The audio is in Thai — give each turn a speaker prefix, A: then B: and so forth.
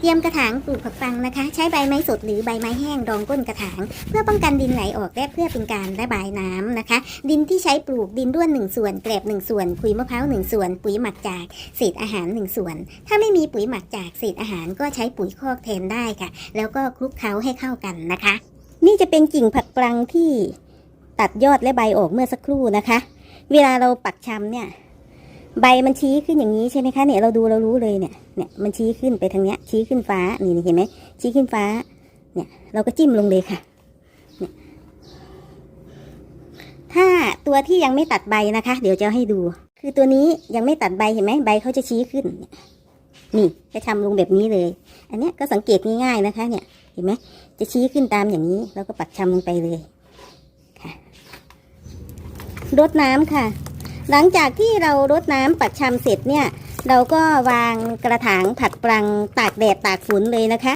A: เตรียมกระถางปลูกผักปังนะคะ ใช้ใบไม้สดหรือใบไม้แห้งรองก้นกระถาง เพื่อป้องกันดินไหลออกและเพื่อเป็นการระบายน้ำนะคะ ดินที่ใช้ปลูกดินร่วน1ส่วนแกลบ1ส่วนปุ๋ยมะพร้าว1ส่วน ปุ๋ยหมักจากเศษอาหาร1ส่วน ถ้าไม่มีปุ๋ยหมักจากเศษอาหารก็ใช้ปุ๋ยคอกแทนได้ค่ะ แล้วก็คลุกเคล้าให้เข้ากันนะคะ นี่จะเป็นกิ่งผักปังที่ตัดยอดและใบออกเมื่อสักครู่นะคะ เวลาเราปักชำเนี่ย ใบมันชี้ขึ้นอย่างนี้ใช่ไหมคะเนี่ยเราดูเรารู้เลยเนี่ยเนี่ยมันชี้ขึ้นไปทางเนี้ย ชี้ขึ้นฟ้านี่เห็นไหมชี้ขึ้นฟ้า เนี่ยเราก็จิ้มลงเลยค่ะเนี่ยถ้าตัวที่ยังไม่ตัดใบนะคะ เดี๋ยวจะให้ดู คือตัวนี้ยังไม่ตัดใบเห็นไหมใบเขาจะชี้ขึ้น นี่ยนี่จะทำลงแบบนี้เลย อันเนี้ยก็สังเกตง่ายๆนะคะ เนี่ยเห็นไหมจะชี้ขึ้นตามอย่างนี้แล้วก็ปักชำลงไปเลยค่ะรดน้ำค่ะ หลังจากที่เรารดน้ำปักชำเสร็จเนี่ย เราก็วางกระถางผักปรังตากแดดตากฝนเลยนะคะ